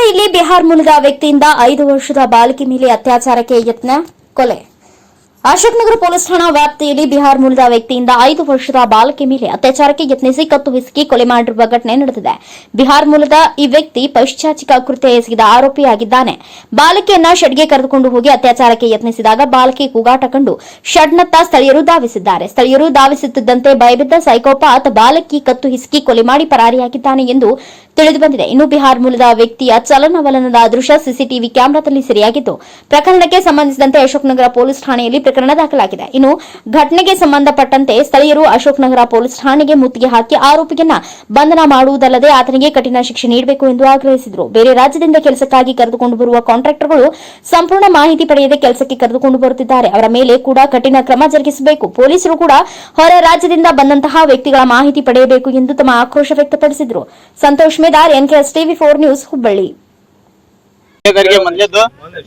ಹೊನ್ನಾಳಿಯಲ್ಲಿ ಬಿಹಾರ್ ಮೂಲದ ವ್ಯಕ್ತಿಯಿಂದ ಐದು ವರ್ಷದ ಬಾಲಕಿ ಮೇಲೆ ಅತ್ಯಾಚಾರಕ್ಕೆ ಯತ್ನ ಕೊಲೆ. ಅಶೋಕ್ನಗರ ಪೊಲೀಸ್ ಠಾಣಾ ವ್ಯಾಪ್ತಿಯಲ್ಲಿ ಬಿಹಾರ್ ಮೂಲದ ವ್ಯಕ್ತಿಯಿಂದ ಐದು ವರ್ಷದ ಬಾಲಕಿ ಮೇಲೆ ಅತ್ಯಾಚಾರಕ್ಕೆ ಯತ್ನಿಸಿ ಕತ್ತು ಹಿಸುಕಿ ಕೊಲೆ ಮಾಡಿರುವ ಘಟನೆ ನಡೆದಿದೆ. ಬಿಹಾರ್ ಮೂಲದ ಈ ವ್ಯಕ್ತಿ ಪೈಶಾಚಿಕ ಕೃತ್ಯ ಎಸಗಿದ ಆರೋಪಿಯಾಗಿದ್ದಾನೆ. ಬಾಲಕಿಯನ್ನ ಷಡ್ಗೆ ಕರೆದುಕೊಂಡು ಹೋಗಿ ಅತ್ಯಾಚಾರಕ್ಕೆ ಯತ್ನಿಸಿದಾಗ ಬಾಲಕಿ ಕೂಗಾಟ ಕಂಡು ಷಡ್ನತ್ತ ಸ್ಥಳೀಯರು ಧಾವಿಸಿದ್ದಾರೆ. ಸ್ಥಳೀಯರು ಧಾವಿಸುತ್ತಿದ್ದಂತೆ ಭಯಬಿದ್ದ ಸೈಕೋಪಾತ್ ಬಾಲಕಿ ಕತ್ತು ಹಿಸುಕಿ ಕೊಲೆ ಮಾಡಿ ಪರಾರಿಯಾಗಿದ್ದಾನೆ ಎಂದು ತಿಳಿದು ಬಂದಿದೆ ಇನ್ನು ಬಿಹಾರ್ ಮೂಲದ ವ್ಯಕ್ತಿಯ ಚಲನವಲನದ ದೃಶ್ಯ ಸಿಸಿಟಿವಿ ಕ್ಯಾಮೆರಾದಲ್ಲಿ ಸೆರೆಯಾಗಿದ್ದು, ಪ್ರಕರಣಕ್ಕೆ ಸಂಬಂಧಿಸಿದಂತೆ ಅಶೋಕ್ನಗರ ಪೊಲೀಸ್ ಠಾಣೆಯಲ್ಲಿ ಪ್ರಕರಣ ದಾಖಲಾಗಿದೆ. ಇನ್ನು ಘಟನೆಗೆ ಸಂಬಂಧಪಟ್ಟಂತೆ ಸ್ಥಳೀಯರು ಅಶೋಕ್ ನಗರ ಪೊಲೀಸ್ ಠಾಣೆಗೆ ಮುತ್ತಿಗೆ ಹಾಕಿ ಆರೋಪಿಯನ್ನ ಬಂಧನ ಮಾಡುವುದಲ್ಲದೆ ಆತನಿಗೆ ಕಠಿಣ ಶಿಕ್ಷೆ ನೀಡಬೇಕು ಎಂದು ಆಗ್ರಹಿಸಿದರು. ಬೇರೆ ರಾಜ್ಯದಿಂದ ಕೆಲಸಕ್ಕಾಗಿ ಕರೆದುಕೊಂಡು ಬರುವ ಕಾಂಟ್ರಾಕ್ಟರ್ಗಳು ಸಂಪೂರ್ಣ ಮಾಹಿತಿ ಪಡೆಯದೆ ಕೆಲಸಕ್ಕೆ ಕರೆದುಕೊಂಡು ಬರುತ್ತಿದ್ದಾರೆ. ಅವರ ಮೇಲೆ ಕೂಡ ಕಠಿಣ ಕ್ರಮ ಜರುಗಿಸಬೇಕು. ಪೊಲೀಸರು ಕೂಡ ಹೊರ ರಾಜ್ಯದಿಂದ ಬಂದಂತಹ ವ್ಯಕ್ತಿಗಳ ಮಾಹಿತಿ ಪಡೆಯಬೇಕು ಎಂದು ತಮ್ಮ ಆಕ್ರೋಶ ವ್ಯಕ್ತಪಡಿಸಿದರು. Santosh Medar, NKS TV four news, Hubballi.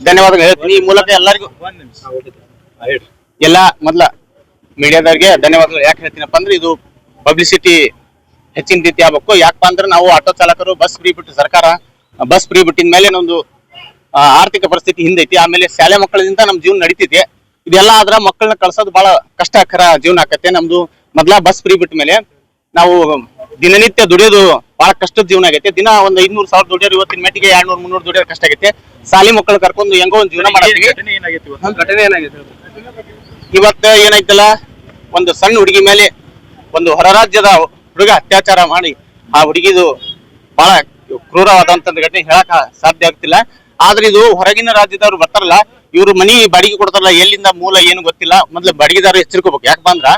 ಧನ್ಯವಾದಗಳು. ಈ ಮೂಲಕ ಎಲ್ಲರಿಗೂ ಎಲ್ಲ ಮೊದ್ಲ ಮೀಡಿಯಾದವರಿಗೆ ಧನ್ಯವಾದಗಳು. ಯಾಕೆ ಹೇಳ್ತೀನಪ್ಪ ಅಂದ್ರೆ ಇದು ಪಬ್ಲಿಸಿಟಿ ಹೆಚ್ಚಿನ ರೀತಿ ಆಗ್ಬೇಕು. ಯಾಕಪ್ಪ ಅಂದ್ರೆ ನಾವು ಆಟೋ ಚಾಲಕರು ಬಸ್ ಫ್ರೀ ಬಿಟ್ಟು ಸರ್ಕಾರ ಬಸ್ ಫ್ರೀ ಬಿಟ್ಟಿದ ಮೇಲೆ ನಮ್ದು ಆ, ಆರ್ಥಿಕ ಪರಿಸ್ಥಿತಿ ಹಿಂದೈತಿ. ಆಮೇಲೆ ಶಾಲೆ ಮಕ್ಕಳಿಂದ ನಮ್ ಜೀವನ ನಡೀತಿದೆ. ಇದೆಲ್ಲ ಆದ್ರೆ ಮಕ್ಕಳನ್ನ ಕಳ್ಸೋದು ಬಹಳ ಕಷ್ಟಕರ ಜೀವನ ಆಕತ್ತೆ. ನಮ್ದು ಮೊದ್ಲ ಬಸ್ ಫ್ರೀ ಬಿಟ್ಟ ಮೇಲೆ ನಾವು ದಿನನಿತ್ಯ ದುಡಿಯೋದು ಬಹಳ ಕಷ್ಟದ ಜೀವನ ಆಗೈತೆ. ದಿನ ಒಂದ್ ಐದ್ನೂರ್ ಸಾವಿರ ದುಡಿಯೋರು ಇವತ್ತಿನ ಮೆಟ್ಟಿಗೆ ಎರಡ್ನೂರ್ ಮುನ್ನೂರ್ ದುಡಿಯೋರು ಕಷ್ಟ ಆಗೈತೆ. ಸಾಲಿ ಮಕ್ಕಳು ಕರ್ಕೊಂಡು ಹೆಂಗೋ ಒಂದ್ ಜೀವನ ಮಾಡ್ತೀವಿ ಇವತ್ತ ಏನೈತಲ್ಲ ಒಂದು ಸಣ್ಣ ಹುಡುಗಿ ಮೇಲೆ ಒಂದು ಹೊರ ರಾಜ್ಯದ ಹುಡುಗ ಅತ್ಯಾಚಾರ ಮಾಡಿ ಆ ಹುಡುಗಿದು ಬಹಳ ಕ್ರೂರವಾದಂತ ಘಟನೆ ಹೇಳಕ ಸಾಧ್ಯ ಆಗ್ತಿಲ್ಲ. ಆದ್ರೆ ಇದು ಹೊರಗಿನ ರಾಜ್ಯದವ್ರು ಬರ್ತಾರಲ್ಲ, ಇವ್ರು ಮನಿ ಬಾಡಿಗೆ ಕೊಡ್ತಾರಲ್ಲ, ಎಲ್ಲಿಂದ ಮೂಲ ಏನು ಗೊತ್ತಿಲ್ಲ. ಮೊದ್ಲು ಬಾಡಿಗೆದಾರ ಎಚ್ಚರಿಕೋಬೇಕು. ಯಾಕಪ್ಪ ಅಂದ್ರ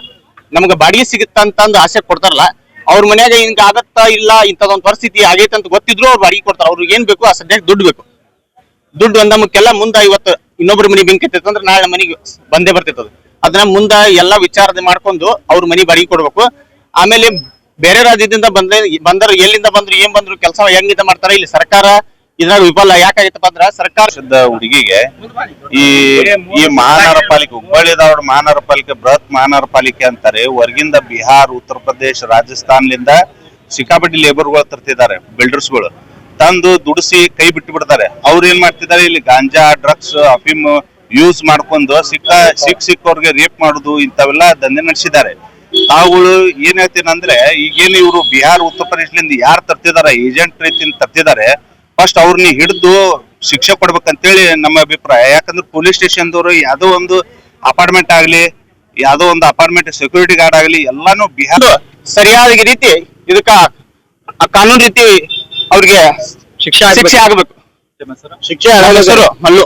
ನಮ್ಗೆ ಬಾಡಿಗೆ ಸಿಗುತ್ತಂತಂದು ಆಸೆ ಕೊಡ್ತಾರಲ್ಲ, ಅವ್ರ ಮನ್ಯಾಗ ಹಿಂಗ ಆಗತ್ತಾ ಇಲ್ಲ ಇಂಥದೊಂದು ಪರಿಸ್ಥಿತಿ ಆಗೈತೆ ಅಂತ ಗೊತ್ತಿದ್ರು ಅವ್ರು ಬಾಡಿಗೆ ಕೊಡ್ತಾರೆ. ಅವ್ರಿಗೆ ಏನ್ ಬೇಕು ಆ ಸದ್ಯಕ್ಕೆ ದುಡ್ಡು ಬೇಕು. ದುಡ್ಡು ಒಂದ ಮುಖ್ಯಲ್ಲ ಮುಂದ ಇವತ್ತು ಇನ್ನೊಬ್ರ ಮನಿ ಬೆಂಕಿ ಅಂದ್ರೆ ನಾಳೆ ಮನಿಗೆ ಬಂದೇ ಬರ್ತೈತದ ಅದು. ಅದನ್ನ ಮುಂದ ಎಲ್ಲಾ ವಿಚಾರ ಮಾಡ್ಕೊಂಡು ಅವ್ರ ಮನಿ ಬಾಡಿಗೆ ಕೊಡ್ಬೇಕು. ಆಮೇಲೆ ಬೇರೆ ರಾಜ್ಯದಿಂದ ಬಂದ್ರೆ, ಬಂದರು ಎಲ್ಲಿಂದ ಬಂದ್ರು, ಏನ್ ಬಂದ್ರು, ಕೆಲಸ ಹೆಂಗಿಂದ ಮಾಡ್ತಾರ, ಇಲ್ಲಿ ಸರ್ಕಾರ ಇದ್ರಾಗ ವಿಫಲ ಯಾಕಾಗಿತ್ತಪ್ಪ ಅಂದ್ರ ಸರ್ಕಾರ ಶುದ್ಧ ಹುಡುಗಿಗೆ ಈ ಈ ಮಹಾನಗರ ಪಾಲಿಕೆ, ಹುಬ್ಬಳ್ಳಿ ಧಾರವಾಡ ಮಹಾನಗರ ಪಾಲಿಕೆ, ಬೃಹತ್ ಮಹಾನಗರ ಪಾಲಿಕೆ ಅಂತಾರೆ. ಹೊರಗಿಂದ ಬಿಹಾರ್, ಉತ್ತರ ಪ್ರದೇಶ, ರಾಜಸ್ಥಾನ್ಲಿಂದ ಸಿಕ್ಕಾಪಟ್ಟಿ ಲೇಬರ್ಗಳು ತರ್ತಿದ್ದಾರೆ ಬಿಲ್ಡರ್ಸ್ಗಳು ತಂದು ದುಡಿಸಿ ಕೈ ಬಿಟ್ಟು ಬಿಡ್ತಾರೆ. ಅವ್ರು ಏನ್ ಮಾಡ್ತಿದ್ದಾರೆ? ಇಲ್ಲಿ ಗಾಂಜಾ ಡ್ರಗ್ಸ್ ಅಫಿಮ್ ಯೂಸ್ ಮಾಡ್ಕೊಂಡು ಸಿಕ್ಕ, ಸಿಕ್ ಸಿಕ್ಕವ್ರಿಗೆ ರೇಪ್ ಮಾಡುದು ಇಂಥವೆಲ್ಲ ದಂಧೆ ನಡೆಸಿದ್ದಾರೆ. ತಾವುಗಳು ಏನ್ ಹೇಳ್ತೀನಂದ್ರೆ ಈಗೇನು ಇವರು ಬಿಹಾರ್, ಉತ್ತರ ಪ್ರದೇಶದಿಂದ ಯಾರು ತರ್ತಿದ್ದಾರೆ ಏಜೆಂಟ್ ರೀತಿಯಿಂದ ತರ್ತಿದ್ದಾರೆ ಫಸ್ಟ್ ಅವ್ರನ್ನ ಹಿಡಿದು ಶಿಕ್ಷೆ ಕೊಡ್ಬೇಕಂತೇಳಿ ನಮ್ಮ ಅಭಿಪ್ರಾಯ. ಯಾಕಂದ್ರೆ ಪೊಲೀಸ್ ಸ್ಟೇಷನ್ ದವರು ಯಾವ್ದೋ ಒಂದು ಅಪಾರ್ಟ್ಮೆಂಟ್ ಆಗ್ಲಿ, ಯಾವ್ದೋ ಒಂದು ಅಪಾರ್ಟ್ಮೆಂಟ್ ಸೆಕ್ಯೂರಿಟಿ ಗಾರ್ಡ್ ಆಗ್ಲಿ, ಎಲ್ಲಾನು ಬಿಹಾರ್. ಸರಿಯಾದ ರೀತಿ ಇದಕ್ಕ ಕಾನೂನು ರೀತಿ ಅವ್ರಿಗೆ ಶಿಕ್ಷೆ ಶಿಕ್ಷೆ ಆಗ್ಬೇಕು. ಶಿಕ್ಷೆ ಮಲ್ಲು.